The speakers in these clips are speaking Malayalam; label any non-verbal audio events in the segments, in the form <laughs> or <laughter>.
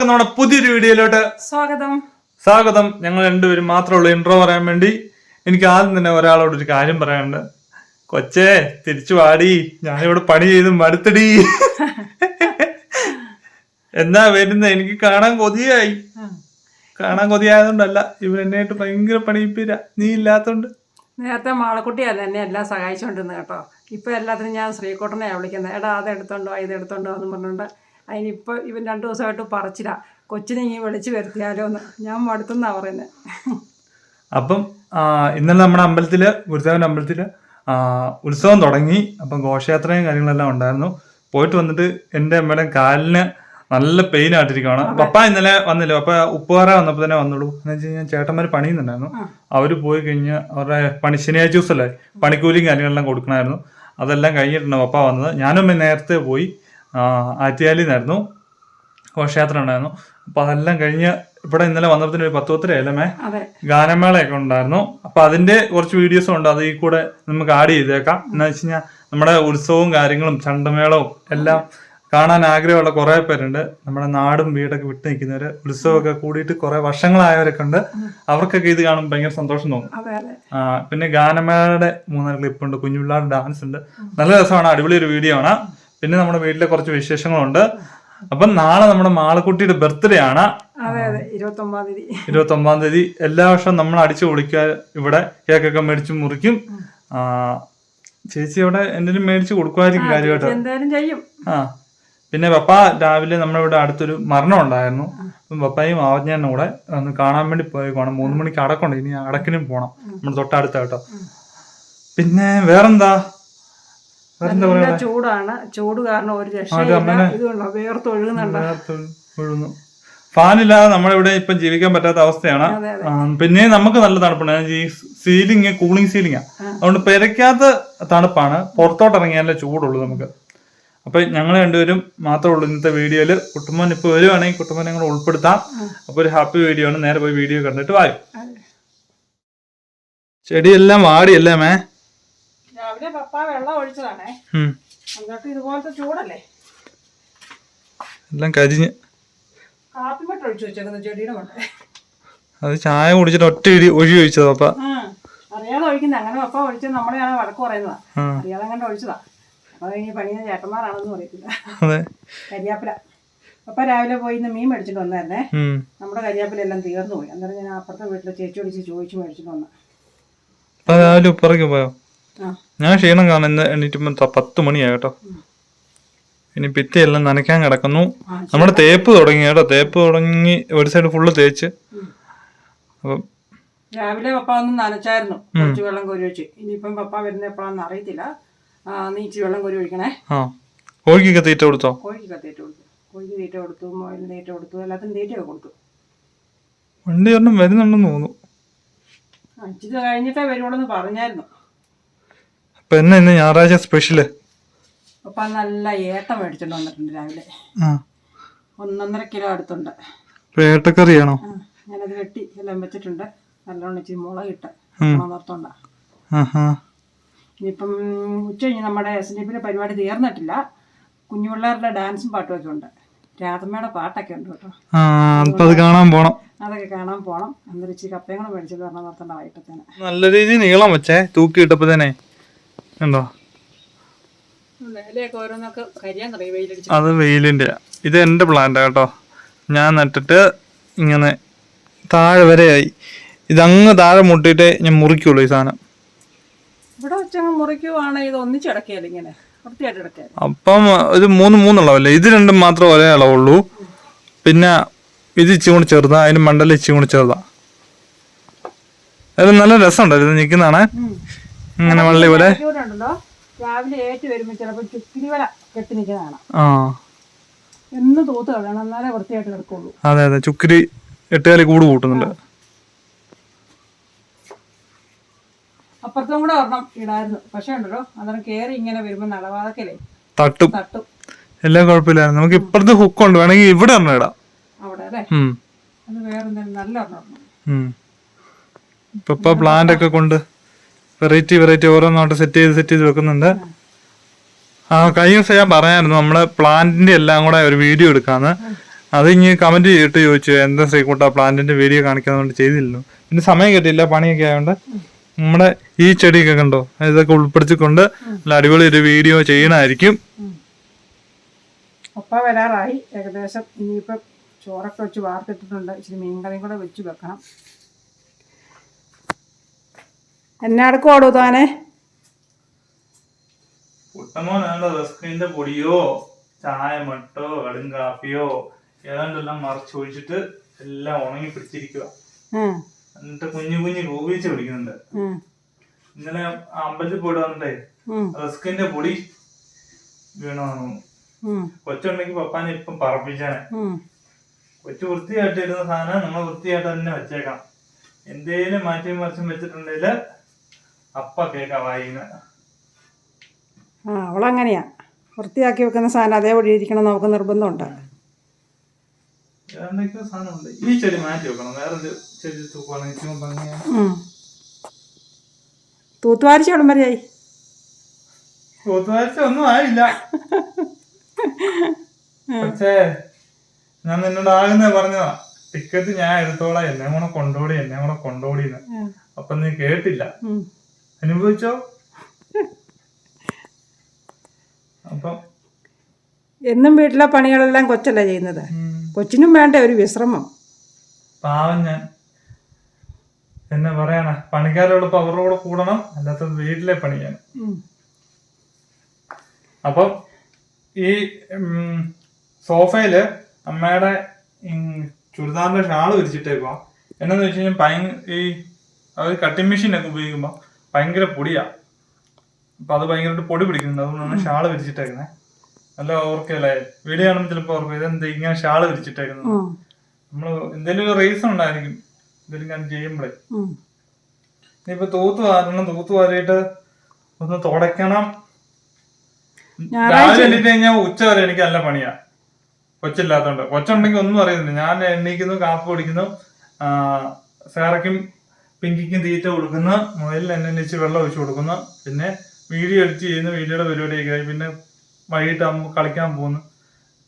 നമ്മുടെ പുതിയൊരു വീഡിയോയിലോട്ട് സ്വാഗതം. സ്വാഗതം. ഞങ്ങൾ രണ്ടുപേരും മാത്രമുള്ള ഇൻട്രോ പറയാൻ വേണ്ടി. എനിക്ക് ആദ്യം തന്നെ ഒരാളോട് ഒരു കാര്യം പറയാനുണ്ട്. കൊച്ചേ തിരിച്ചു വാടി. ഞാനിവിടെ പണി ചെയ്ത് മടുത്തടി. എന്നാ വരുന്ന? എനിക്ക് കാണാൻ കൊതിയായി. കാണാൻ കൊതിയായതുകൊണ്ടല്ല ഇവർ എന്നെയായിട്ട് ഭയങ്കര പണിയിപ്പില്ല നീ ഇല്ലാത്തോണ്ട്. നേരത്തെ മാളക്കുട്ടിയല്ല എന്നെ എല്ലാം സഹായിച്ചോണ്ടിരുന്നു കേട്ടോ. ഇപ്പൊ എല്ലാത്തിനും ഞാൻ ശ്രീകോട്ടനെയാണ് വിളിക്കുന്നത്. എടാ അത് എടുത്തോണ്ടോ ഇത് എടുത്തോണ്ടോ എന്ന് പറഞ്ഞുകൊണ്ട് അതിനിപ്പോൾ ഇവൻ രണ്ട് ദിവസമായിട്ട് പറച്ചില്ല കൊച്ചിനെ ഇങ്ങനെ വിളിച്ചു വരുത്തിയാലോ എന്ന് ഞാൻ മടുത്തെന്നാണ് പറയുന്നത് അപ്പം ഇന്നലെ നമ്മുടെ അമ്പലത്തിൽ ഗുരുദേവന്റെ അമ്പലത്തിൽ ഉത്സവം തുടങ്ങി. അപ്പം ഘോഷയാത്രയും കാര്യങ്ങളെല്ലാം ഉണ്ടായിരുന്നു. പോയിട്ട് വന്നിട്ട് എന്റെ അമ്മയുടെ കാലിന് നല്ല പെയിൻ ആയിട്ടിരിക്കുകയാണ് പപ്പ ഇന്നലെ വന്നില്ല? പപ്പ ഉപ്പുകാരെ വന്നപ്പോൾ തന്നെ വന്നുള്ളൂ എന്ന് വെച്ച് കഴിഞ്ഞാൽ ചേട്ടന്മാർ പണിയുന്നുണ്ടായിരുന്നു. അവർ പോയി കഴിഞ്ഞ് അവരുടെ പണി ശനിയാഴ്ച ദിവസമല്ലേ പണിക്കൂലിയും കാര്യങ്ങളെല്ലാം കൊടുക്കണമായിരുന്നു. അതെല്ലാം കഴിഞ്ഞിട്ടുണ്ട് പപ്പ വന്നത്. ഞാനും നേരത്തെ പോയി. ആ, ആറ്റുകാലിന്നായിരുന്നു ഘോഷയാത്ര ഉണ്ടായിരുന്നു അപ്പൊ അതെല്ലാം കഴിഞ്ഞ് ഇവിടെ ഇന്നലെ വന്നപ്പത്തിന് ഒരു പത്ത് പത്തരയല്ലേ അല്ലേ ഗാനമേളയൊക്കെ ഉണ്ടായിരുന്നു. അപ്പൊ അതിന്റെ കുറച്ച് വീഡിയോസും ഉണ്ട്. അത് ഈ കൂടെ നമുക്ക് ആഡ് ചെയ്തേക്കാം. എന്ന് വെച്ച് കഴിഞ്ഞാൽ നമ്മുടെ ഉത്സവവും കാര്യങ്ങളും ചണ്ടമേളവും എല്ലാം കാണാൻ ആഗ്രഹമുള്ള കുറെ പേരുണ്ട്. നമ്മുടെ നാടും വീടൊക്കെ വിട്ടു നിൽക്കുന്നവര് ഉത്സവമൊക്കെ കൂടിയിട്ട് കുറെ വർഷങ്ങളായവരൊക്കെ ഉണ്ട്. അവർക്കൊക്കെ ഇത് കാണുമ്പോൾ ഭയങ്കര സന്തോഷം തോന്നും. പിന്നെ ഗാനമേളയുടെ മൂന്നാൽ ക്ലിപ്പ് ഉണ്ട്. കുഞ്ഞുപിള്ളാരുടെ ഡാൻസ് ഉണ്ട്. നല്ല രസമാണ്. അടിപൊളി ഒരു വീഡിയോ ആണ്. പിന്നെ നമ്മുടെ വീട്ടിലെ കുറച്ച് വിശേഷങ്ങളുണ്ട്. അപ്പം നാളെ നമ്മുടെ മാളക്കുട്ടിയുടെ ബർത്ത്ഡേ ആണ്. ഇരുപത്തി ഒമ്പതാം തീയതി. എല്ലാ വർഷവും നമ്മൾ അടിച്ചു പൊളിക്കുക. ഇവിടെ കേക്കൊക്കെ മേടിച്ച് മുറിക്കും. ചേച്ചി അവിടെ എന്തെങ്കിലും മേടിച്ച് കൊടുക്കുമായിരിക്കും കാര്യമായിട്ട്. ആ പിന്നെ പപ്പ രാവിലെ നമ്മുടെ ഇവിടെ അടുത്തൊരു മരണം ഉണ്ടായിരുന്നു. അപ്പം പപ്പായും ആവജ്ഞാനും കൂടെ ഒന്ന് കാണാൻ വേണ്ടി പോയിക്കോണം മൂന്ന് മണിക്ക് അടക്കണ്ട. ഇനി അടക്കിനും പോണം. നമ്മുടെ തൊട്ടടുത്ത കേട്ടോ. പിന്നെ വേറെന്താ? നല്ല ചൂടാണ്. ചൂട് കാരണം ഒരു രക്ഷയില്ല. ഇതുണ്ടോ വേർത്തൊഴുകുന്നുണ്ടോ വീഴുന്നു ഫാനില്ലാതെ നമ്മളിവിടെ ഇപ്പം ജീവിക്കാൻ പറ്റാത്ത അവസ്ഥയാണ്. പിന്നെ നമുക്ക് നല്ല തണുപ്പാണ് ഈ സീലിംഗ് കൂളിംഗ് സീലിംഗ് അതുകൊണ്ട് പെരയ്ക്കാത്ത തണുപ്പാണ്. പുറത്തോട്ട് ഇറങ്ങിയാലേ ചൂടുള്ളൂ നമുക്ക്. അപ്പൊ ഞങ്ങൾ രണ്ടുപേരും മാത്രമേ ഉള്ളൂ ഇന്നത്തെ വീഡിയോയിൽ കുട്ടുമ്പോൻ ഇപ്പൊ വരുവാണെങ്കിൽ കുട്ടുമ്പോൻ ഞങ്ങൾ ഉൾപ്പെടുത്താം. അപ്പൊ ഒരു ഹാപ്പി വീഡിയോ ആണ്. നേരെ പോയി വീഡിയോ കണ്ടിട്ട് വായും. ചെടിയെല്ലാം വാടിയല്ലേ മേ? രാവിലെ പപ്പ വെള്ളം ഒഴിച്ചതാണേ. അങ്ങോട്ട് എന്നിട്ട് ഇതുപോലത്തെ ചൂടല്ലേ? എല്ലാം കരിഞ്ഞ്. കാപ്പിമട്ട് ഒഴിച്ചു വെച്ചേക്കുന്ന ചെടിയുടെ കൊണ്ടേ അത് ചായ കുടിച്ചിട്ട് ഒറ്റ ഒഴി ഒഴിച്ചത് അപ്പ അറിയാതെ ഒഴിക്കുന്ന. അങ്ങനെ പപ്പ ഒഴിച്ചത് നമ്മളെയാണ് വടക്ക് പറയുന്നതാ. അറിയാതെ അങ്ങനെ ഒഴിച്ചതാ. അപ്പൊ ഇനി പണിയുന്ന ചേട്ടന്മാരാണെന്ന് പറയത്തില്ല. കരിയാപ്പില. പപ്പ രാവിലെ പോയി ഇന്ന് മീൻ മേടിച്ചിട്ട് വന്നായിരുന്നേ നമ്മുടെ കരിയാപ്പില എല്ലാം തീർന്നു പോയി അന്നേരം ഞാൻ അപ്പുറത്തെ വീട്ടിലെ ചേച്ചി ഒടിച്ച് ചോദിച്ചു മേടിച്ചിട്ട് വന്നു. അപ്പൊ രാവിലെ ഉപ്പറയ്ക്ക് പോയോ? ഞാൻ ക്ഷീണം കാണുന്ന എണീറ്റുമ്പോ പത്ത് മണിയാ കേട്ടോ. ഇനി ഭിത്തിയെല്ലാം നനയ്ക്കാൻ കിടക്കുന്നു. നമ്മുടെ തേപ്പ് തുടങ്ങി കേട്ടോ. തേപ്പ് തുടങ്ങി ഒരു സൈഡ് ഫുള്ള് തേച്ച്. അപ്പം രാവിലെ പപ്പ ഒന്ന് നനച്ചായിരുന്നു. കുറച്ച് വെള്ളം കോരി ഒഴിച്ച്. ഇനിയിപ്പം പപ്പ വരുന്ന എപ്പോഴാന്ന് അറിയത്തില്ല. നീച്ച് നീ ഇച്ചിരി വെള്ളം കോരി ഒഴിക്കണേ. കോഴിക്കൊക്കെ തീറ്റ കൊടുത്തോ? കോഴിക്ക് തീറ്റ കൊടുത്തു. കോഴിക്ക് തീറ്റ കൊടുത്തു മോയിന് തീറ്റ കൊടുത്തു എല്ലാത്തിനും തീറ്റയൊക്കെ കൊടുത്തു. വണ്ടി ഒരെണ്ണം വരുന്നുണ്ടെന്ന് തോന്നുന്നു. ഇച്ചിരി കഴിഞ്ഞിട്ടേ വരുവുള്ളൂ എന്ന് പറഞ്ഞായിരുന്നു. അപ്പൊ എന്നാ ഇന്ന് ഞായറാഴ്ച സ്പെഷ്യൽ പപ്പ നല്ല ഏട്ട മേടിച്ചോണ്ട് വന്നിട്ടുണ്ട് രാവിലെ. ആ. ഒന്നൊന്നര കിലോ അടുത്തുണ്ട്. ഇപ്പൊ ഏട്ടക്കറിയാണോ ആ, ഞാനത് വെട്ടി എല്ലാം വെച്ചിട്ടുണ്ട്. നല്ലോണം ഇച്ചിരി മുളകിട്ട് നിർത്തോണ്ട ആഹാ. ഇനിയിപ്പം ഉച്ച കഴിഞ്ഞ് നമ്മുടെ എസ് ഡി പിയുടെ പരിപാടി തീർന്നിട്ടില്ല. കുഞ്ഞുപിള്ളേരുടെ ഡാൻസും പാട്ടും ഒക്കെ ഉണ്ട്. രാധമ്മയുടെ പാട്ടൊക്കെ ഉണ്ട് കേട്ടോ. ആ അപ്പൊ അത് കാണാൻ പോണം. അതൊക്കെ കാണാൻ പോകണം എന്നിട്ട് ഇച്ചിരി കപ്പയും കൂടെ മേടിച്ചിട്ട് വരണം നിർത്തേണ്ട വൈകിട്ടത്തേന്. നല്ല രീതിയിൽ നീളം വെച്ചേ തൂക്കി ഇട്ടപ്പോ തന്നെ. ഉണ്ടോ? അത് വെയിലിന്റെ. ഇത് എന്റെ പ്ലാന്റ് കേട്ടോ. ഞാൻ നട്ടിട്ട് ഇങ്ങനെ താഴെ വരെയായി ഇതങ്ങ് താഴെ മുട്ടിട്ട് ഞാൻ മുറിക്കുള്ളൂ ഈ സാധനം. ഇവിടെ വെച്ചങ്ങ് മുറിക്കുവാണ് ഇത് ഒന്നിച്ചടക്കിയാൽ ഇങ്ങനെ. വൃത്തിയായിട്ട് ഇടക്കിയാൽ അപ്പം ഇത് മൂന്ന് മൂന്നുള്ളവല്ലേ ഇത് രണ്ടും മാത്രം ഒരേ അളവുള്ളൂ. പിന്നെ ഇത് ഇച്ചിരി കൂടി ചെറുതാ. അതിന് മണ്ടല ഇച്ചിരി കൂടി ചെറുതാ. അത് നല്ല രസമുണ്ടോ. ഇത് നിൽക്കുന്നതാണ്. ഇങ്ങനെ വള്ളി പോലെ? ഇവിടെ ഉണ്ടല്ലോ. രാവിലെ ഏറ്റ് വരുമ്പോൾ ചിലപ്പോൾ ചുക്കിരി വല കെട്ടി നിൽക്കുന്നതാണ്. ആ. എന്ന് തൂത്ത് കളയണം. എന്നാലേ വൃത്തിയായിട്ട് കിടക്കുള്ളൂ. അതെ അതെ. ചുക്കിരി എട്ടുകാലി കൂട് കൂട്ടുന്നുണ്ട്. അപ്പുറത്തും കൂടെ ഒരെണ്ണം ഇടായിരുന്നു. പക്ഷേ ഉണ്ടല്ലോ അന്നേരം കയറി ഇങ്ങനെ വരുമ്പോൾ നടവാതക്കലേ. തട്ടും. തട്ടും. എല്ലാം കുഴപ്പമില്ലായിരുന്നു. നമുക്ക് ഇപ്പുറത്ത് ഹുക്ക് ഉണ്ട്. വേണമെങ്കിൽ ഇവിടെ ഒരെണ്ണം ഇടാം. അവിടെ അല്ലേ? അത് വേറെ നല്ല ഒരെണ്ണം ഇപ്പൊ പ്ലാന്റ് ഒക്കെ കൊണ്ട് വെറൈറ്റി വെറൈറ്റി ഓരോന്നോട്ട് സെറ്റ് ചെയ്ത് സെറ്റ് ചെയ്ത് വെക്കുന്നുണ്ട്. ആ കഴിഞ്ഞ ദിവസം ഞാൻ പറയായിരുന്നു നമ്മുടെ പ്ലാന്റിന്റെ എല്ലാം കൂടെ ഒരു വീഡിയോ എടുക്കാന്ന്. അത് ഇനി കമന്റ് ചെയ്തിട്ട് ചോദിച്ചു എന്താ ശ്രീകുട്ട പ്ലാന്റിന്റെ വീഡിയോ കാണിക്കാന്നുകൊണ്ട് ചെയ്തില്ലല്ലോ. പിന്നെ സമയം കിട്ടിയില്ല പണിയൊക്കെ ആയതുകൊണ്ട് നമ്മുടെ ഈ ചെടിയൊക്കെ കണ്ടോ? ഇതൊക്കെ ഉൾപ്പെടുത്തിക്കൊണ്ട് നല്ല അടിപൊളി ഒരു വീഡിയോ ചെയ്യണമായിരിക്കും ഒപ്പ വരാറായി. ഏകദേശം ഇനിയിപ്പോ ചോറൊക്കെ വെച്ച് വാർത്തിട്ടിട്ടുണ്ട്. ഇച്ചിരി മീൻകറിയും കൂടെ വെച്ച് വെക്കണം. എന്നെ അടുക്കോടൂ താനെ? കുട്ടമോനാണ്ട് റസ്കിന്റെ പൊടിയോ ചായ മട്ടോ കടും കാപ്പിയോ ഏതാണ്ടെല്ലാം മറച്ച് ഒഴിച്ചിട്ട് എല്ലാം ഉണങ്ങി പിടിച്ചിരിക്കുക എന്നിട്ട് കുഞ്ഞു കുഞ്ഞു ഗോപിച്ച് പിടിക്കുന്നുണ്ട് ഇന്നലെ അമ്പലത്തിൽ പോയിട്ട് വന്നിട്ടേ റസ്കിന്റെ പൊടി വീണു കൊച്ചുണ്ടെങ്കിൽ പപ്പാനെ ഇപ്പം പറപ്പിച്ചാണ്. കൊച്ചു വൃത്തിയായിട്ട് ഇരുന്ന സാധനം നമ്മൾ വൃത്തിയായിട്ട് തന്നെ വെച്ചേക്കാം എന്തേലും മാറ്റി മറിച്ചും വെച്ചിട്ടുണ്ടെങ്കിൽ അപ്പ കേക്കാം വായിന്ന് ആ അവളങ്ങനെയാ. വൃത്തിയാക്കി വെക്കുന്ന സാധനം അതേപടി ഇരിക്കണം നമുക്ക് നിർബന്ധമുണ്ട്. എന്തൊക്കെയോ സാധനമുണ്ട്. ഈ ചെടി മാറ്റി വെക്കണം. ചെടി തൂക്കുവാണെങ്കിൽ ഭംഗിയാണ്. തൂത്തുവാരിച്ച വരെയായി തൂത്തുവാഴ്ച ഒന്നും ആയില്ല. പക്ഷേ ഞാൻ നിന്നോട് ആകുന്ന പറഞ്ഞതാ. ടിക്കറ്റ് ഞാൻ എടുത്തോളാം. എന്നെ കൂടെ കൊണ്ടോടി എന്നെ കൂടെ കൊണ്ടോടിന്ന്. അപ്പൊ നീ കേട്ടില്ല. അനുഭവിച്ചോ? അപ്പം എന്നും വീട്ടിലെ പണികളെല്ലാം കൊച്ചല്ല ചെയ്യുന്നത്? കൊച്ചിനും വേണ്ട ഒരു വിശ്രമം? പാവം ഞാൻ. എന്നാ പറയണ പണിക്കാരോടൊപ്പം അവരുടെ കൂടെ കൂടണം അല്ലാത്ത വീട്ടിലെ പണിയാണ്. അപ്പം ഈ സോഫയിൽ അമ്മയുടെ ചുരിദാറിന്റെ ഷാൾ വിരിച്ചിട്ടേക്കുവാ. എന്നാന്ന് വെച്ച് കഴിഞ്ഞാൽ ഈ അത് കട്ടിംഗ് മെഷീൻ ഒക്കെ ഉപയോഗിക്കുമ്പോൾ ഭയങ്കര പൊടിയാ. അപ്പൊ അത് ഭയങ്കരമായിട്ട് പൊടി പിടിക്കുന്നുണ്ട്. അതുകൊണ്ടാണ് ഷാൾ വിരിച്ചിട്ടേക്കുന്നത് നല്ല ഓർക്കല്ലേ വീഡിയോ കാണുമ്പോൾ ചിലപ്പോൾ ഓർക്കും ഇതെന്ത് ഇങ്ങനെ ഷാൾ വിരിച്ചിട്ടേക്കുന്നത് ഉം, നമ്മൾ എന്തെങ്കിലും ഒരു റീസൺ ഉണ്ടായിരിക്കും. എന്തെങ്കിലും ഞാൻ ചെയ്യുമ്പോഴേ ഇനിയിപ്പൊ തൂത്ത് വാരണം. തൂത്ത് വാരിയിട്ട് ഒന്ന് തുടയ്ക്കണം. രാവിലെ എണീറ്റ് കഴിഞ്ഞാൽ ഉച്ച വരെ എനിക്ക് നല്ല പണിയാ. കൊച്ചില്ലാത്തോണ്ട്. കൊച്ചുണ്ടെങ്കിൽ ഒന്നും അറിയുന്നില്ല ഞാൻ എണ്ണീക്കുന്നു കാപ്പ് കുടിക്കുന്നു സാറക്കും സാറയ്ക്കും പിങ്കിക്കും തീറ്റ കൊടുക്കുന്ന മുതലിൽ എണീച്ച് വെള്ളം ഒഴിച്ചു കൊടുക്കുന്ന പിന്നെ വീഡിയോ എഡിറ്റ് ചെയ്യുന്ന വീഡിയോയുടെ പരിപാടിയൊക്കെ ആയി പിന്നെ വൈകിട്ട് ആകുമ്പോൾ കളിക്കാൻ പോകുന്നു.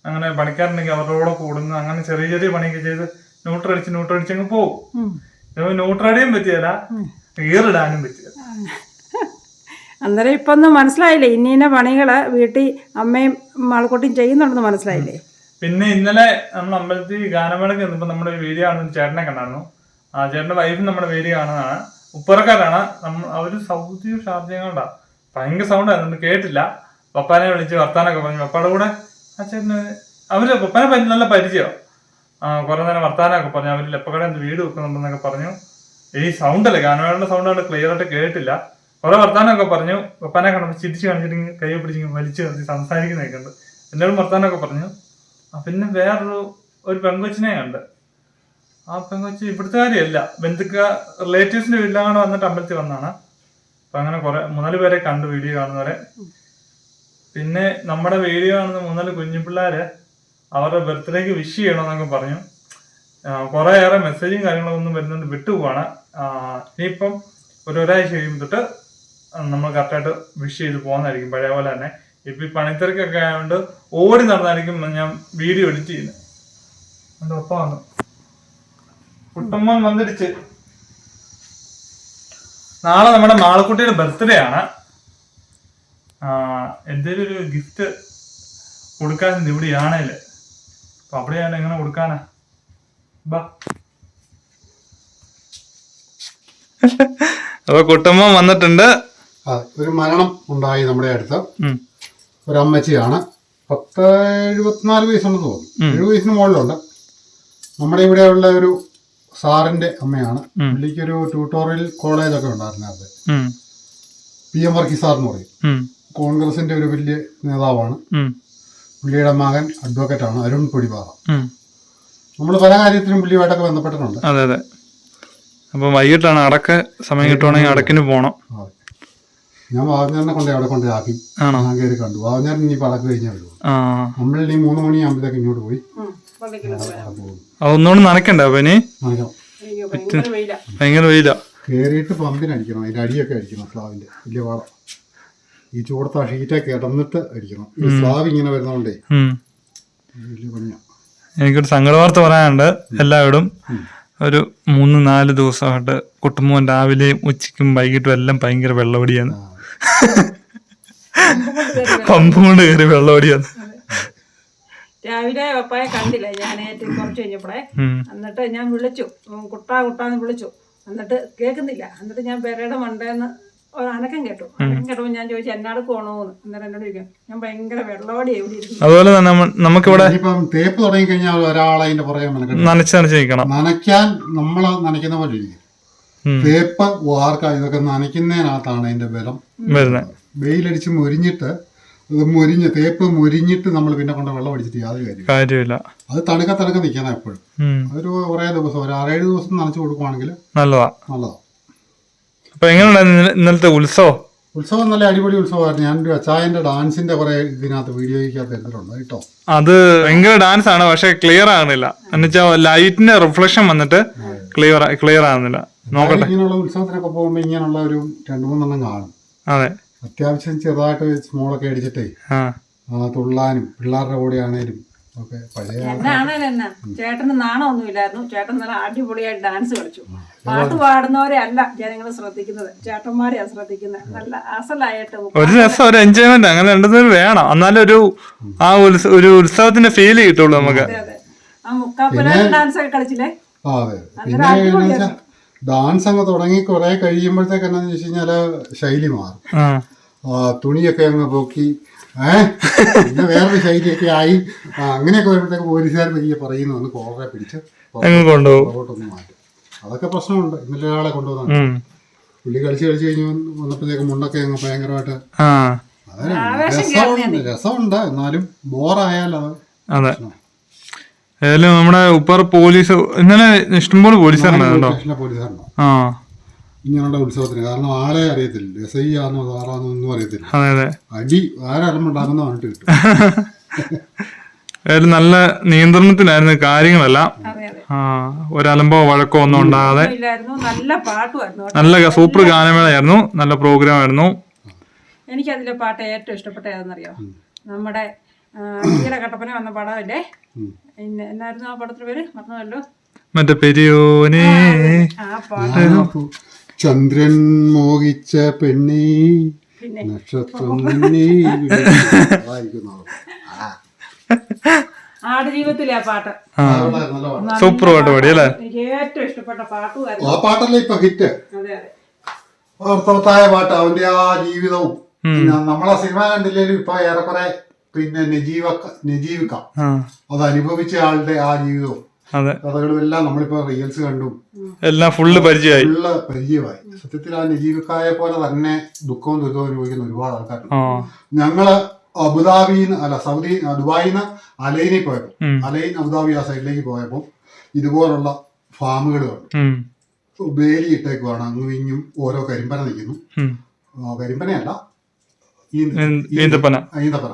അങ്ങനെ പണിക്കാരുണ്ടെങ്കിൽ അവരുടെ കൂടെ കൂടുന്നു. അങ്ങനെ ചെറിയ ചെറിയ പണിയൊക്കെ ചെയ്ത് ന്യൂട്രടിച്ച് ന്യൂട്രടിച്ച് അങ്ങ് പോകും. ചിലപ്പോൾ ന്യൂട്രടിയും പറ്റിയല്ല ഈറിടാനും പറ്റിയല്ല. <laughs> അന്നേരം ഇപ്പൊ ഒന്നും മനസ്സിലായില്ലേ? ഇന്ന പണികൾ വീട്ടിൽ അമ്മയും മാൾക്കുട്ടിയും ചെയ്യുന്നുണ്ടെന്ന് മനസ്സിലായില്ലേ? പിന്നെ ഇന്നലെ നമ്മൾ അമ്പലത്തിൽ ഗാനമേളക്ക് നിന്നപ്പോൾ നമ്മുടെ ഒരു വീഡിയോ ആണ് ചേട്ടനെ കണ്ടായിരുന്നു. ആ ചേട്ടന്റെ വൈഫ് നമ്മുടെ പേര് കാണുന്നതാണ്. ഉപ്പറക്കാരാണ്. നമ്മൾ അവർ സൗദി ഷാർജങ്ങളുടെ ഭയങ്കര സൗണ്ട് ആയിരുന്നു കേട്ടില്ല. പപ്പാനെ വിളിച്ച് വർത്താനൊക്കെ പറഞ്ഞു. പപ്പയുടെ കൂടെ ആ ചേട്ടന് അവർ പപ്പാനെ നല്ല പരിചയം. കുറെ നേരം വർത്താനൊക്കെ പറഞ്ഞു. അവർ ലെപ്പക്കട വീട് വെക്കുന്നുണ്ടെന്നൊക്കെ പറഞ്ഞു. ഈ സൗണ്ട് അല്ലേ? ഗാനമേളയുടെ സൗണ്ട് അവിടെ ക്ലിയർ ആയിട്ട് കേട്ടില്ല. കുറെ വർത്താനൊക്കെ പറഞ്ഞു. പപ്പാനെ കണ്ടപ്പോൾ ചിരിച്ച് കാണിച്ചിട്ട് കൈ പിടിച്ച് വലിച്ചു നിർത്തി സംസാരിക്കുന്നൊക്കെ ഉണ്ട് എന്നോടും വർത്താനമൊക്കെ പറഞ്ഞു. പിന്നെ വേറൊരു ഒരു പെങ്കൊച്ചിനെ കണ്ട്. ആ പെങ്കൊച്ച് ഇവിടുത്തെ കാര്യമല്ല. ബന്ധുക്ക റിലേറ്റീവ്സിന്റെ വീട്ടിലാണ് വന്നിട്ട് അമ്പലത്തിൽ വന്നാണ്. അപ്പൊ അങ്ങനെ കുറെ മൂന്നാൽ പേരെ കണ്ടു വീഡിയോ കാണുന്നവരെ. പിന്നെ നമ്മുടെ വീഡിയോ കാണുന്ന മൂന്നാൽ കുഞ്ഞുപിള്ളേര് അവരുടെ ബർത്ത്ഡേക്ക് വിഷ് ചെയ്യണമെന്നൊക്കെ പറഞ്ഞു. കുറെ ഏറെ മെസ്സേജും കാര്യങ്ങളും ഒന്നും വരുന്നുണ്ട് വിട്ടുപോവാണ്. ഇനിയിപ്പം ഒരു ഒരാഴ്ച കഴിയുമ്പോൾ നമ്മൾ കറക്റ്റായിട്ട് വിഷ് ചെയ്ത് പോകുന്നതായിരിക്കും പഴയ പോലെ തന്നെ. ഇപ്പൊ ഈ പണിത്തിരക്കൊക്കെ ആയതുകൊണ്ട് ഓടി നടന്നായിരിക്കും ഞാൻ വീഡിയോ എഡിറ്റ് ചെയ്യുന്നത് എന്റെ ഒപ്പം വന്നു. കുട്ടമ്മൻ വന്നിടിച്ച്. നാളെ നമ്മുടെ മാളക്കുട്ടിയുടെ ബർത്ത്ഡേ ആണ്. ആ, എന്തേലും ഒരു ഗിഫ്റ്റ് കൊടുക്കാൻ ഇവിടെയാണേൽ അപ്പൊ അവിടെയാണ് എങ്ങനെ കൊടുക്കാനാ? ബാ. അപ്പൊ കുട്ടമ്മ വന്നിട്ടുണ്ട്. ഒരു മരണം ഉണ്ടായി നമ്മുടെ അടുത്ത്. ഒരു അമ്മച്ചിയാണ് പത്ത് എഴുപത്തിനാല് വയസ്സുണ്ടെന്ന് തോന്നുന്നു. എഴുപത് വയസ്സിന് മുകളിലുണ്ട്. നമ്മുടെ ഇവിടെയുള്ള ഒരു സാറിന്റെ അമ്മയാണ്. പുള്ളിക്കൊരു ട്യൂട്ടോറിയൽ കോളേജൊക്കെ ഉണ്ടായിരുന്നു അത്. പി എം വർക്കി സാർ എന്ന് പറയും. കോൺഗ്രസിന്റെ ഒരു വലിയ നേതാവാണ്. പുള്ളിയുടെ മകൻ അഡ്വക്കേറ്റ് ആണ് അരുൺ പൊടിപാറ. നമ്മൾ പല കാര്യത്തിലും പുള്ളിയുമായിട്ടൊക്കെ ബന്ധപ്പെട്ടിട്ടുണ്ട്. അതെ അതെ. അപ്പൊ വൈകിട്ടാണ് അടക്ക സമയം കിട്ടുവാണെങ്കിൽ അടക്കിന് പോണം. ഞാൻ വാവഞ്ഞാറിനെ കൊണ്ട് അവിടെ കൊണ്ട് ആക്കി. ആണോ? കയറി കണ്ടു. വാവഞ്ഞാറിന് ഇനി പടക്ക് കഴിഞ്ഞാൽ വരുള്ളൂ നമ്മളിനി മൂന്ന് മണിയാകുമ്പോഴത്തേക്ക് ഇങ്ങോട്ട് പോയി. ഉം, നനക്കണ്ട പനി ഭയങ്കര വെയില. കേറിയിട്ട് പമ്പിനടിക്കണം അതിന്റെ അടിയൊക്കെ അടിക്കണം സ്ലാവിന്റെ വലിയ വളം. ഈ ചൂടത്ത് ആ ഷീറ്റൊക്കെ കിടന്നിട്ട് അടിക്കണം. ഈ സ്ലാവ് ഇങ്ങനെ വരുന്നോണ്ടേ. വലിയ പണിയാ. എനിക്കൊരു സങ്കട വാർത്ത പറയാനുണ്ട് എല്ലാവരും ഒരു മൂന്ന് നാല് ദിവസമായിട്ട് കുട്ടുമ്പോൻ രാവിലെയും ഉച്ചയ്ക്കും വൈകിട്ടും എല്ലാം ഭയങ്കര വെള്ളപൊടിയാണ്. പമ്പ് കൊണ്ട് കയറി വെള്ളമടിയാണ് രാവിലെ പപ്പായെ കണ്ടില്ല? ഞാൻ ഏറ്റവും കുറച്ച് കഴിഞ്ഞപ്പോഴേ. എന്നിട്ട് ഞാൻ വിളിച്ചു. കുട്ടാ കുട്ടാന്ന് വിളിച്ചു. എന്നിട്ട് കേൾക്കുന്നില്ല. എന്നിട്ട് ഞാൻ പെരയുടെ മണ്ടേന്ന് ഒരു അനക്കം കേട്ടു. അനക്കം കേട്ടപ്പോൾ ഞാൻ ചോദിച്ചു എന്നാട് പോണോന്ന്? അന്നേരം എന്നോട് ചോദിക്കും ഞാൻ ഭയങ്കര വെള്ളവാടി അതുപോലെ തന്നെ നമുക്കിവിടെ ഇനിയിപ്പം തേപ്പ് തുടങ്ങി കഴിഞ്ഞാൽ ഒരാളെ അതിന്റെ പുറകെ നനച്ച് നനച്ച് നിൽക്കണം നനയ്ക്കാൻ നമ്മൾ നനയ്ക്കുന്ന പോലെ ഇരിക്കും. തേപ്പ് വാർക്ക ഇതൊക്കെ നനയ്ക്കുന്നതിനകത്താണ് അതിന്റെ ബലം. വരുന്നത്. വെയിലടിച്ച് മൊരിഞ്ഞിട്ട് ഇത് മൊരിഞ്ഞ് തേപ്പ് മുരിഞ്ഞിട്ട് നമ്മൾ പിന്നെ കൊണ്ട് വെള്ളം അടിച്ചിട്ട് യാതൊരു കാര്യം കാര്യമില്ല. അത് തണുക്ക തണുക്ക നിൽക്കണം എപ്പോഴും. ഒരു കുറേ ദിവസം ഒരു ആറേഴ് ദിവസം നനച്ചു കൊടുക്കുവാണെങ്കിൽ നല്ലതാ. നല്ലതാ. അപ്പൊ എങ്ങനെയുണ്ടായിരുന്നു ഇന്നലെ- ഇന്നലത്തെ ഉത്സവം? ഉത്സവം നല്ല അടിപൊളി ഉത്സവമായിരുന്നു. ഒരു അച്ചായന്റെ ഡാൻസിന്റെ കുറെ ഇതിനകത്ത് വീഡിയോയ്ക്കകത്ത് എടുത്തിട്ടുണ്ട് കേട്ടോ. അത് ഭയങ്കര ഡാൻസ് ആണ് പക്ഷെ ക്ലിയർ ആകുന്നില്ല എന്നുവെച്ചാൽ ലൈറ്റിന്റെ റിഫ്ലക്ഷൻ വന്നിട്ട് ക്ലിയർ ക്ലിയർ ആകുന്നില്ല നോക്കട്ടെ. ഇങ്ങനെയുള്ള ഉത്സവത്തിനൊക്കെ പോകുമ്പോൾ ഇങ്ങനെയുള്ള ഒരു രണ്ടു മൂന്നെണ്ണം കാണും. അതെ. അത്യാവശ്യം ചെറുതായിട്ട് സ്മോളൊക്കെ അടിച്ചിട്ടേ തുള്ളാനും പിള്ളേരുടെ കൂടെ ആണേലും ഒക്കെ പഴയ ചേട്ടന് നാണമൊന്നും ചേട്ടന് നാണമൊന്നുമില്ലായിരുന്നു. ചേട്ടൻ നല്ല അടിപൊളിയായിട്ട് ഡാൻസ് കളിച്ചു. പാട്ട് പാടുന്നവരെ അല്ല ജനങ്ങൾ ശ്രദ്ധിക്കുന്നത്. ചേട്ടന്മാരെയാണ് ശ്രദ്ധിക്കുന്നത്. നല്ല അസലായിട്ട് ഒരു രസം ഒരു എൻജോയ്മെന്റ് അങ്ങനെ രണ്ടുപേരും വേണം. എന്നാലും ഒരു ആ ഒരു ഉത്സവത്തിന്റെ ഫീൽ കിട്ടുള്ളൂ നമുക്ക്. ആ മുക്കാപ്പുര ഡാൻസ് ഒക്കെ കളിച്ചില്ലേ? അതെ ഡാൻസ് അങ്ങ് തുടങ്ങി കുറെ കഴിയുമ്പോഴത്തേക്ക് എന്നാന്ന് വെച്ച് കഴിഞ്ഞാൽ ശൈലി മാറും. തുണിയൊക്കെ അങ്ങ് പോക്കി ഏഹ് പിന്നെ വേറൊരു ശൈലിയൊക്കെ ആയി. അങ്ങനെയൊക്കെ വരുമ്പോഴത്തേക്ക് പോലീസുകാർ പയ്യെ പറയുന്നു ഒന്ന് കോളറെ പിടിച്ച് പുറകോട്ടൊന്ന് മാറ്റും. അതൊക്കെ പ്രശ്നമുണ്ട്. ഇന്നലെ ഒരാളെ കൊണ്ടുവന്നു. പുള്ളി കളിച്ച് കളിച്ച് കഴിഞ്ഞ് വന്നപ്പോഴത്തേക്ക് മുണ്ടൊക്കെ അങ്ങ് ഭയങ്കരമായിട്ട് രസമുണ്ട് രസമുണ്ട്. എന്നാലും ബോറായാലും അത്. അതെ ഏതായാലും നമ്മുടെ ഉപ്പർ പോലീസ് ഇന്നലെ ഇഷ്ടംപോലെ പോലീസ് കേട്ടോ. സ്റ്റേഷനിലെ പോലീസുകാരുണ്ടോ ആ. ഇങ്ങനെയുള്ള ഉത്സവത്തിന്. കാരണം ആളെ അറിയത്തില്ല. എസ് ഐ ആണോ സാറാന്നോ ഒന്നും അറിയത്തില്ല. അതെ അതെ. അടി ആരലമ്പുണ്ടാക്കുന്ന പറഞ്ഞിട്ട് കിട്ടും. ഏതായാലും നല്ല നിയന്ത്രണത്തിലായിരുന്നു കാര്യങ്ങളെല്ലാം. ആ ഒരലമ്പോ വഴക്കോ ഒന്നും ഉണ്ടാകാതെ നല്ല പാട്ടുമായിരുന്നു. നല്ല സൂപ്പർ ഗാനമേളയായിരുന്നു. നല്ല പ്രോഗ്രാം ആയിരുന്നു എനിക്ക് അതിലെ പാട്ട് ഏറ്റവും ഇഷ്ടപ്പെട്ട ഏതെന്നറിയോ നമ്മുടെ ഈയിടെ കട്ടപ്പന വന്ന പടമല്ലേ? പിന്നെ എന്നായിരുന്നു ആ പടത്തിന്റെ പേര്? മറന്നുവല്ലോ. മറ്റേ പെരിയോനെ. ആ പാട്ട്. ചന്ദ്രൻ മോഹിച്ച പെണ്ണി നക്ഷത്രം. ആടുജീവിതത്തിലെ ആ. പാട്ട്. ആ. പാട്ട്. സൂപ്പർ പാട്ട് പാടി അല്ലേ ഏറ്റവും ഇഷ്ടപ്പെട്ട പാട്ടുമായിരുന്നു ആ പാട്ടല്ലേ ഇപ്പൊ ഹിറ്റ്? അതെ അതെ. അർത്ഥവത്തായ പാട്ട് അവന്റെ ആ ജീവിതവും. നമ്മളെ സിനിമ കണ്ടില്ലേലും ഇപ്പൊ ഏറെക്കുറെ പിന്നെ നജീവ നജീവിക്ക. അത് അനുഭവിച്ച ആളുടെ ആ ജീവിതവും. അതെ. കഥകളും എല്ലാം നമ്മളിപ്പോ റീൽസ് കണ്ടു. എല്ലാം ഫുള്ള് പരിചയമായി. ഫുള്ള് പരിചയമായി. സത്യത്തിൽ ആ നജീവിക്കായ പോലെ തന്നെ ദുഃഖവും ദുരിതവും അനുഭവിക്കുന്ന ഒരുപാട് ആൾക്കാരുണ്ട്. ഞങ്ങൾ അബുദാബിന്ന് അല്ല സൗദി ദുബായിന്ന് അലൈനിൽ പോയപ്പോ. അലൈൻ അബുദാബി ആ സൈഡിലേക്ക് പോയപ്പോ ഇതുപോലുള്ള ഫാമുകൾ കണ്ടു വേലി ഇട്ടേക്കുവാണ്. അങ്ങും ഇങ്ങും ഓരോ കരിമ്പന നിൽക്കുന്നു. കരിമ്പനയല്ല ഈന്ത- ഈന്ത- ഈന്തപ്പന ഈന്തപ്പന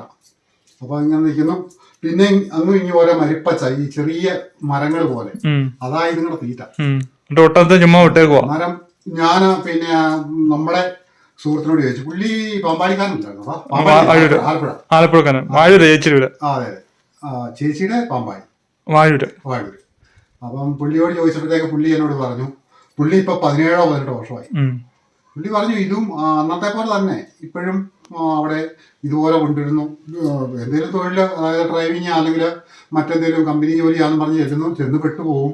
അപ്പൊ ഇങ്ങനെ നിൽക്കുന്നു. പിന്നെ അങ്ങും ഇങ്ങനെ ഓരോ മരിപ്പച്ച ഈ ചെറിയ മരങ്ങൾ പോലെ. അതായത് നിങ്ങളുടെ തീറ്റ. ഒട്ടത്തെ ചുമ്മാ വിട്ടേക്കുവാ അന്നേരം ഞാൻ പിന്നെ നമ്മുടെ സുഹൃത്തിനോട് ചോദിച്ചു പുള്ളി പാമ്പാടിക്കാരനല്ലായിരുന്നു. ആലപ്പുഴ ആലപ്പുഴക്കാരൻ വാഴൂര് ചേച്ചിയുടെ അതെ ചേച്ചിയുടെ പാമ്പാടി. വാഴൂര്. വാഴൂര്. അപ്പം പുള്ളിയോട് ചോദിച്ചപ്പോഴത്തേക്ക് പുള്ളി എന്നോട് പറഞ്ഞു പുള്ളി ഇപ്പൊ പതിനേഴോ പതിനെട്ടോ വർഷമായി. പുള്ളി പറഞ്ഞു ഇതും അന്നത്തെ പോലെ തന്നെ. ഇപ്പോഴും അവിടെ ഇതുപോലെ കൊണ്ടിരുന്നു. എന്തെങ്കിലും തൊഴിൽ അതായത് ഡ്രൈവിങ് അല്ലെങ്കിൽ മറ്റെന്തെങ്കിലും കമ്പനി ജോലിയാണെന്ന് പറഞ്ഞ് ചെല്ലുന്നു ചെന്ന് പെട്ടുപോകും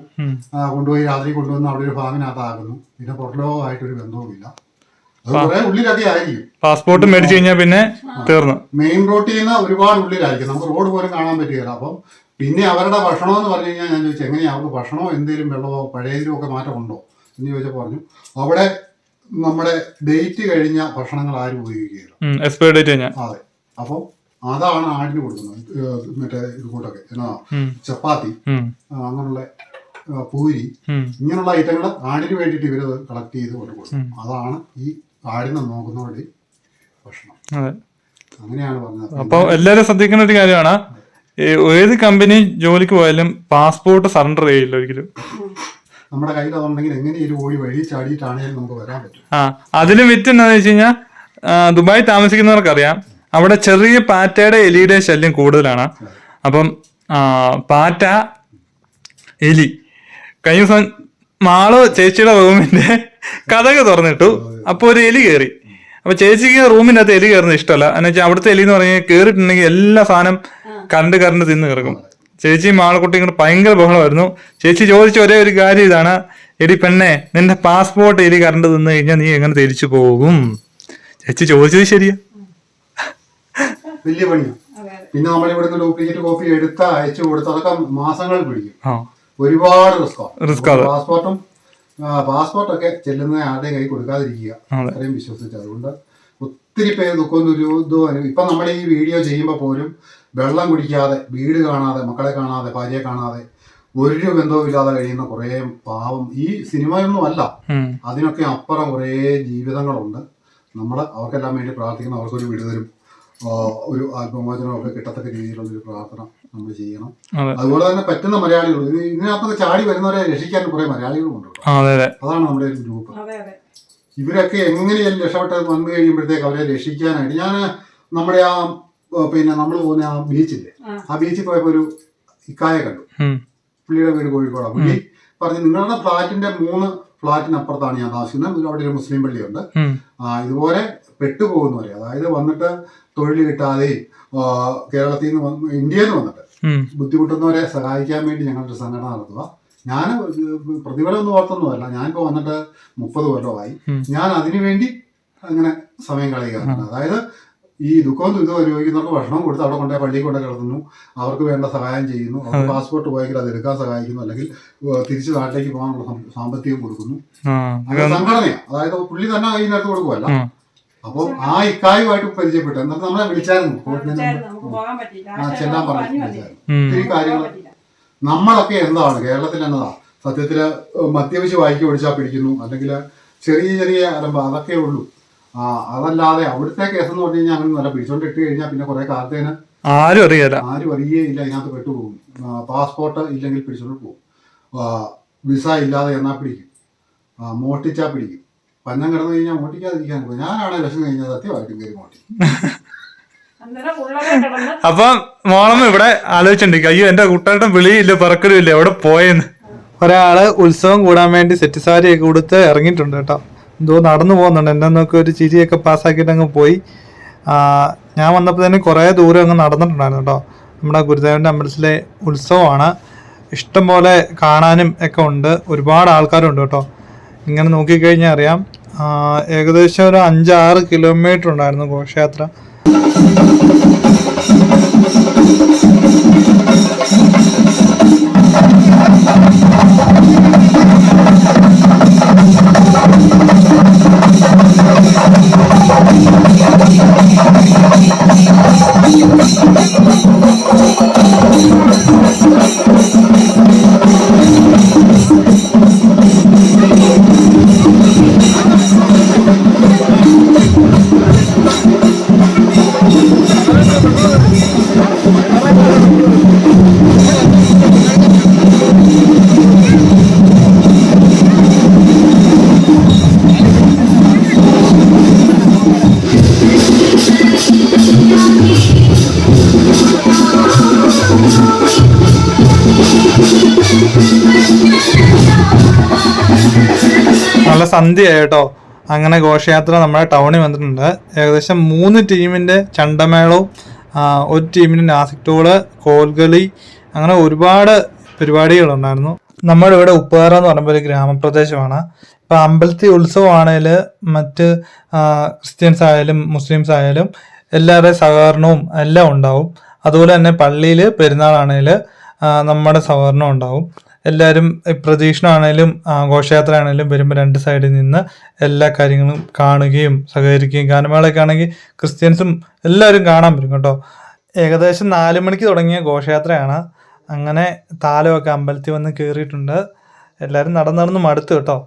കൊണ്ടുപോയി രാത്രി കൊണ്ടുവന്ന് അവിടെ ഒരു ഫാമിനകത്താകുന്നു പിന്നെ പുറലോകമായിട്ടൊരു ബന്ധവുമില്ല. പാസ്പോർട്ട് മേടിച്ചു കഴിഞ്ഞാൽ പിന്നെ തീർന്നു. മെയിൻ റോട്ടിൽ നിന്ന് ഒരുപാട് ഉള്ളിലായിരിക്കും. നമുക്ക് റോഡ് പോലും കാണാൻ പറ്റുകയില്ല. അപ്പം പിന്നെ അവരുടെ ഭക്ഷണം എന്ന് പറഞ്ഞു കഴിഞ്ഞാൽ ഞാൻ ചോദിച്ചു എങ്ങനെയാ? അവർക്ക് ഭക്ഷണമോ എന്തെങ്കിലും വെള്ളമോ പഴയതിലും ഒക്കെ മാറ്റമുണ്ടോ എന്ന് ചോദിച്ചപ്പോൾ പറഞ്ഞു അവിടെ നമ്മുടെ ഡേറ്റ് കഴിഞ്ഞ ഭക്ഷണങ്ങൾ ആരും ഉപയോഗിക്കുകയില്ല. എക്സ്പയർ ഡേറ്റ് കഴിഞ്ഞ അതെ. അപ്പം അതാണ് ആടിന് കൊടുക്കുന്നത്. മറ്റേ ഇത് കൂട്ടൊക്കെ. എന്നാ ചപ്പാത്തി അങ്ങനെയുള്ള പൂരി ഇങ്ങനെയുള്ള ഐറ്റങ്ങൾ ആടിന് വേണ്ടിയിട്ട് ഇവരത് കളക്ട് ചെയ്ത് കൊണ്ട് കൊടുക്കും. അതാണ് ഈ ആടിനെ നോക്കുന്നവരുടെ ഭക്ഷണം. അങ്ങനെയാണ് പറഞ്ഞത്. അപ്പോൾ എല്ലാവരും ശ്രദ്ധിക്കുന്ന ഒരു കാര്യമാണ്. ഏത് കമ്പനി ജോലിക്ക് പോയാലും പാസ്പോർട്ട് സറണ്ടർ ചെയ്യില്ല ഒരിക്കലും. നമ്മുടെ കയ്യിൽ അതുണ്ടെങ്കിൽ എങ്ങനെയും ഓടി വഴി ചാടിയിട്ടാണെങ്കിലും നമുക്ക് വരാൻ പറ്റും. ആ അതിലും വിറ്റ് എന്താണെന്ന് വെച്ച് കഴിഞ്ഞാൽ ദുബായ് താമസിക്കുന്നവർക്കറിയാം. അവിടെ ചെറിയ പാറ്റയുടെ എലിയുടെ ശല്യം കൂടുതലാണ്. അപ്പം പാറ്റ എലി കഴിഞ്ഞ ദിവസം മാൾ ചേച്ചിയുടെ റൂമിന്റെ കഥക് തുറന്നിട്ടു. അപ്പോൾ ഒരു എലി കയറി അപ്പൊ ചേച്ചിക്ക് റൂമിന്റെ അകത്ത് എലി കയറുന്നത് ഇഷ്ടമല്ല. എന്ന് വെച്ചാൽ അവിടുത്തെ എലി എന്ന് പറഞ്ഞാൽ കയറിയിട്ടുണ്ടെങ്കിൽ എല്ലാ സാധനം കണ്ട് കറണ്ട് തിന്ന് കിടക്കും. ചേച്ചി ആൾക്കുട്ടി ഇങ്ങോട്ട് ഭയങ്കര ബഹളമായിരുന്നു. ചേച്ചി ചോദിച്ച ഒരേ ഒരു കാര്യം ഇതാണ്. എടി പെണ്ണെ നിന്റെ പാസ്പോർട്ട് എലി കറണ്ട് തിന്നു കഴിഞ്ഞാൽ നീ എങ്ങനെ തിരിച്ചു പോകും? ചേച്ചി ചോദിച്ചത് ശരിയാ. വലിയ പണിയാ. പിന്നെ നമ്മൾ ഇവിടുന്ന് ഡ്യൂപ്ലിക്കേറ്റ് കോപ്പി എടുത്ത് അയച്ചു കൊടുത്ത് അതൊക്കെ മാസങ്ങൾ പിടിക്കും. ഒരുപാട് റിസ്ക് ആണ്. പാസ്പോർട്ടും പാസ്പോർട്ടൊക്കെ ചെല്ലുന്ന ആരുടെ കൈ കൊടുക്കാതിരിക്കുക. അതെ. അത്രയും വിശ്വസിച്ച് അതുകൊണ്ട് ഒത്തിരി പേര് ദുഃഖവും ദുരിതവും ഇപ്പൊ നമ്മൾ ഈ വീഡിയോ ചെയ്യുമ്പോൾ പോലും വെള്ളം കുടിക്കാതെ വീട് കാണാതെ മക്കളെ കാണാതെ ഭാര്യയെ കാണാതെ ഒരു ബന്ധവുമില്ലാതെ കഴിയുന്ന കുറേ പാവം ഈ സിനിമയൊന്നും അല്ല അതിനൊക്കെ അപ്പുറം കുറേ ജീവിതങ്ങളുണ്ട്. നമ്മൾ അവർക്കെല്ലാം വേണ്ടി പ്രാർത്ഥിക്കുന്ന. അവർക്കൊരു വിടുതലും ഒരു ആത്മമോചനം ഒക്കെ കിട്ടത്തക്ക രീതിയിലുള്ള ഒരു പ്രാർത്ഥന നമ്മൾ ചെയ്യണം. അതുപോലെ തന്നെ പറ്റുന്ന മലയാളികൾ ഇത് ഇതിനകത്തൊക്കെ ചാടി വരുന്നവരെ രക്ഷിക്കാൻ കുറെ മലയാളികളും ഉണ്ട് അതെ അതെ. അതാണ് നമ്മുടെ ഒരു ഗ്രൂപ്പ്. അതെ അതെ. ഇവരൊക്കെ എങ്ങനെയാണ് രക്ഷപ്പെട്ട് വന്നു കഴിയുമ്പോഴത്തേക്ക് അവരെ രക്ഷിക്കാനായിട്ട് ഞാൻ നമ്മുടെ ആ, പിന്നെ നമ്മൾ പോകുന്ന ആ ബീച്ചില്ലേ? ആ. ബീച്ചിൽ പോയപ്പോ ഒരു ഇക്കായ കണ്ടു. പുള്ളിയുടെ വീട് കോഴിക്കോടാണ് പുള്ളി പറഞ്ഞു നിങ്ങളുടെ ഫ്ലാറ്റിന്റെ മൂന്ന് ഫ്ലാറ്റിനപ്പുറത്താണ് ഞാൻ താമസിക്കുന്നത്. അവിടെ ഒരു മുസ്ലിം പള്ളിയുണ്ട്. ഇതുപോലെ പെട്ടുപോകുന്നവരെ. അതായത് വന്നിട്ട് തൊഴിൽ കിട്ടാതെയും കേരളത്തിൽ നിന്ന് വന്ന് ഇന്ത്യയിൽ നിന്ന് വന്നിട്ട് ബുദ്ധിമുട്ടുന്നവരെ സഹായിക്കാൻ വേണ്ടി ഞങ്ങളൊരു സംഘടന നടത്തുക. ഞാൻ പ്രതിഫലമൊന്നും ഓർത്തൊന്നുമല്ല ഞാനിപ്പോൾ വന്നിട്ട് മുപ്പത് കൊല്ലമായി. ഞാൻ അതിനുവേണ്ടി അങ്ങനെ സമയം കളയുകയാണ്. അതായത് ഈ ദുഃഖവും ദുരിതവും അനുഭവിക്കുന്നവർക്ക് ഭക്ഷണം കൊടുത്ത് അവിടെ കൊണ്ടേ പള്ളിയിൽ കൊണ്ടു കിടത്തുന്നു. അവർക്ക് വേണ്ട സഹായം ചെയ്യുന്നു. അവർക്ക് പാസ്പോർട്ട് പോയെങ്കിൽ അത് എടുക്കാൻ സഹായിക്കുന്നു. അല്ലെങ്കിൽ തിരിച്ചു നാട്ടിലേക്ക് പോകാനുള്ള സാമ്പത്തികം കൊടുക്കുന്നു. ആ. സംഘടനയാണ് അതായത് പുള്ളി തന്നെ അതിനകത്ത് കൊടുക്കുമല്ല അപ്പൊ അപ്പോൾ ആ ഇക്കായുമായിട്ട് പരിചയപ്പെട്ടു. എന്നിട്ട് നമ്മളെ വിളിച്ചായിരുന്നു. ആ ചെല്ലാൻ പറഞ്ഞു. ഒത്തിരി കാര്യങ്ങൾ നമ്മളൊക്കെ എന്താണ്? കേരളത്തിൽ എന്നതാ? സത്യത്തിൽ മദ്യപിച്ച് വായിക്ക് ഒഴിച്ചാൽ പിടിക്കുന്നു. അല്ലെങ്കിൽ ചെറിയ ചെറിയ അലമ്പ അതൊക്കെ ഉള്ളൂ. ആ അതല്ലാതെ അവിടുത്തെ കേസ് എന്ന് പറഞ്ഞു കഴിഞ്ഞാൽ അങ്ങനെ നല്ല പിടിച്ചോണ്ട് ഇട്ട് കഴിഞ്ഞാൽ പിന്നെ കുറെ കാലത്തേന് ആരും അറിയില്ല ആരും അറിയേയില്ല അതിനകത്ത് പെട്ടുപോകും. പാസ്പോർട്ട് ഇല്ലെങ്കിൽ പിടിച്ചോണ്ട് പോകും. വിസ ഇല്ലാതെ എന്നാ പിടിക്കും? മോട്ടിച്ചാ പിടിക്കും. പഞ്ഞം കിടന്നു കഴിഞ്ഞാൽ മോട്ടിക്കാതിരിക്കാൻ പോകും ഞാനാണ് ലക്ഷം കഴിഞ്ഞാൽ സത്യമായിട്ടും കയറി മോട്ടി അപ്പൊ മോളമ്മ ഇവിടെ ആലോചിച്ചിട്ടുണ്ട് അയ്യോ എന്റെ കുട്ടേട്ടൻ വിളിയില്ല പറക്കലും ഇല്ല എവിടെ പോയെന്ന്? ഒരാൾ ഉത്സവം കൂടാൻ വേണ്ടി സെറ്റ് സാരി ഒക്കെ കൊടുത്ത് ഇറങ്ങിയിട്ടുണ്ട് കേട്ടോ. എന്തോ നടന്നു പോകുന്നുണ്ട്. എന്നെ നോക്കി ഒരു ചിരിയൊക്കെ പാസ്സാക്കിയിട്ട് അങ്ങ് പോയി. ഞാൻ വന്നപ്പോൾ തന്നെ കുറേ ദൂരം അങ്ങ് നടന്നിട്ടുണ്ടായിരുന്നു കേട്ടോ. നമ്മുടെ ഗുരുദേവന്റെ അമ്പലത്തിലെ ഉത്സവമാണ്. ഇഷ്ടംപോലെ കാണാനും ഒക്കെ ഉണ്ട്. ഒരുപാട് ആൾക്കാരുണ്ട് കേട്ടോ. ഇങ്ങനെ നോക്കിക്കഴിഞ്ഞാൽ അറിയാം. ഏകദേശം ഒരു അഞ്ചാറ് കിലോമീറ്റർ ഉണ്ടായിരുന്നു ഘോഷയാത്ര. സന്ധ്യയായി കേട്ടോ അങ്ങനെ ഘോഷയാത്ര നമ്മുടെ ടൗണിൽ വന്നിട്ടുണ്ട്. ഏകദേശം മൂന്ന് ടീമിന്റെ ചണ്ടമേളവും ഒരു ടീമിന് നാസിക് ടോൾ കോൽകളി അങ്ങനെ ഒരുപാട് പരിപാടികളുണ്ടായിരുന്നു. നമ്മുടെ ഇവിടെ ഉപ്പുകാറ എന്ന് പറയുമ്പോൾ ഒരു ഗ്രാമപ്രദേശമാണ്. ഇപ്പം അമ്പലത്തിൽ ഉത്സവമാണെങ്കിൽ മറ്റ് ക്രിസ്ത്യൻസ് ആയാലും മുസ്ലിംസ് ആയാലും എല്ലാവരുടെയും സഹകരണവും എല്ലാം ഉണ്ടാവും. അതുപോലെ തന്നെ പള്ളിയിൽ പെരുന്നാളാണേൽ നമ്മുടെ സഹകരണം ഉണ്ടാവും. എല്ലാവരും പ്രതീക്ഷണമാണേലും ആഘോഷയാത്ര ആണേലും വരുമ്പോൾ രണ്ട് സൈഡിൽ നിന്ന് എല്ലാ കാര്യങ്ങളും കാണുകയും സഹകരിക്കുകയും ഗാനമേളയൊക്കെ ആണെങ്കിൽ ക്രിസ്ത്യൻസും എല്ലാവരും കാണാൻ പറ്റും കേട്ടോ. ഏകദേശം നാല് മണിക്ക് തുടങ്ങിയ ഘോഷയാത്രയാണ്. അങ്ങനെ താലമൊക്കെ അമ്പലത്തിൽ വന്ന് കയറിയിട്ടുണ്ട് എല്ലാവരും നടന്നു നടന്ന് മടുത്തു കേട്ടോ.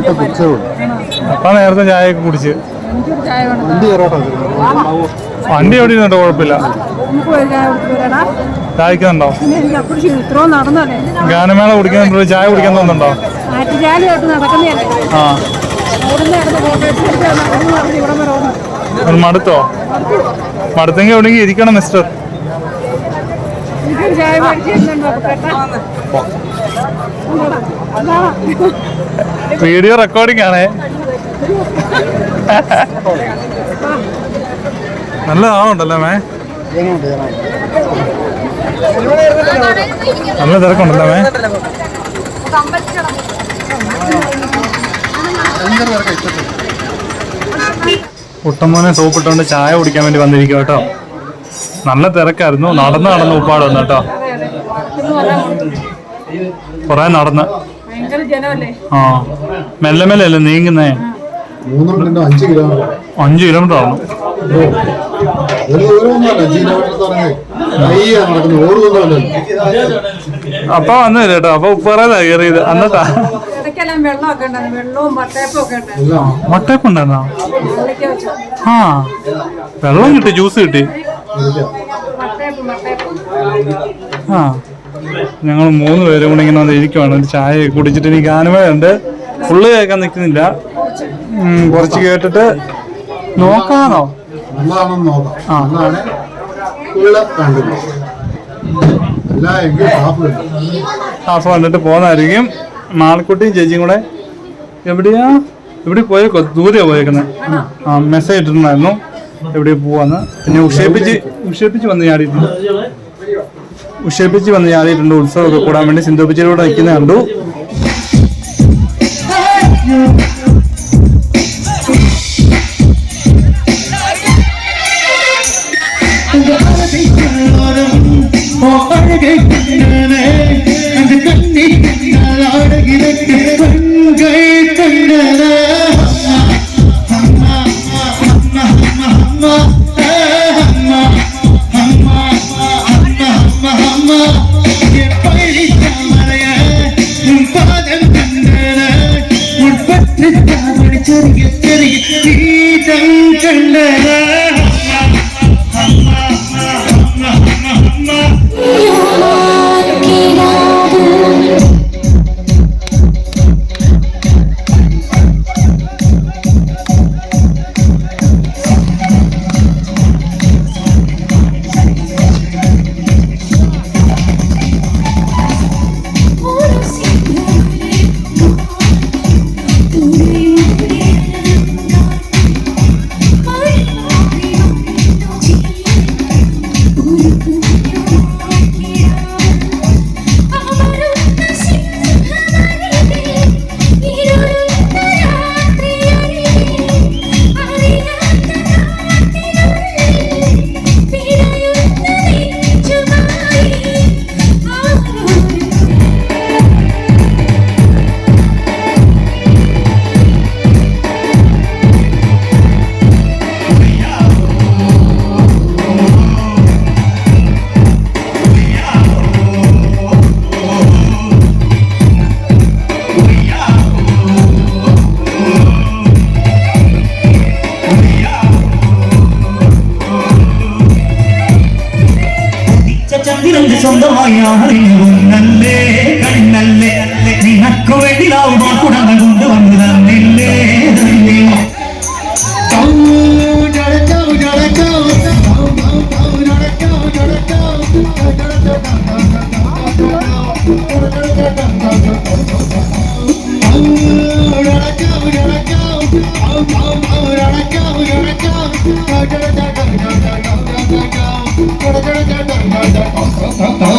നേരത്തെ കുടിച്ചത് അപ്പം നേരത്തെ ചായയൊക്കെ കുടിച്ച്. വണ്ടി വണ്ടി എവിടെ ഇരുന്നുണ്ടോ കുഴപ്പമില്ല. ചായക്കുന്നുണ്ടോ ഗാനമേള കുടിക്കാൻ ചായ കുടിക്കാൻ തോന്നുന്നുണ്ടോ? ആ. മടുത്തോ? മടുത്തെങ്കിൽ എവിടെയെങ്കിലും ഇരിക്കണം മിസ്റ്റർ ചായ വീഡിയോ റെക്കോർഡിംഗ് ആണേ. നല്ല ആളുണ്ടല്ലോ മേ. നല്ല തിരക്കുണ്ടല്ലോ മേ. കുട്ടമ്മോനെ സോപ്പിട്ടുകൊണ്ട് ചായ കുടിക്കാൻ വേണ്ടി വന്നിരിക്കും കേട്ടോ. നല്ല തിരക്കായിരുന്നു. നടന്ന് നടന്ന് ഉപ്പാട് വന്നു കേട്ടോ. കൊറേ നടന്ന്. ആ. മെല്ലെ മെല്ലെ അല്ലേ നീങ്ങുന്നേ? അഞ്ച് കിലോമീറ്റർ. ആണ് അപ്പൊ വന്നു കേട്ടോ. അപ്പൊ ഉപ്പറേതാ കയറിയത് അന്നത്താ മട്ടേപ്പ് ഉണ്ടായിരുന്നോ. ആ. വെള്ളം കിട്ടി ജ്യൂസ് കിട്ടി. ആ. ഞങ്ങൾ മൂന്ന് പേരും കൂടെ ഇങ്ങനെ ഇരിക്കുവാണ്. ഒരു ചായ കുടിച്ചിട്ട് എനിക്ക് ഗാനമേളുണ്ട് ഫുള്ള് കേൾക്കാൻ നിൽക്കുന്നില്ല. കുറച്ച് കേട്ടിട്ട് നോക്കാണോ ആ. ഹാഫ് കണ്ടിട്ട് പോകുന്നതായിരിക്കും. മാളക്കുട്ടിയും ചേച്ചിയും കൂടെ എവിടെയാ? എവിടെ പോയേക്കോ ദൂരെയാ പോയേക്കുന്നത് ആ മെസ്സേജ് ഇട്ടിട്ടുണ്ടായിരുന്നു. എവിടെ പോവാന്ന്. പിന്നെ ഉഷേപ്പിച്ച് ഉഷേപ്പിച്ച് വന്ന് ചാടിയിട്ടുണ്ട്. ഉഷേപ്പിച്ച് വന്ന് ചാടിയിട്ടുണ്ട് ഉത്സവമൊക്കെ കൂടാൻ വേണ്ടി സിന്ധുപ്പിച്ചിലൂടെ നിൽക്കുന്ന കണ്ടു. Oh, oh, oh, oh.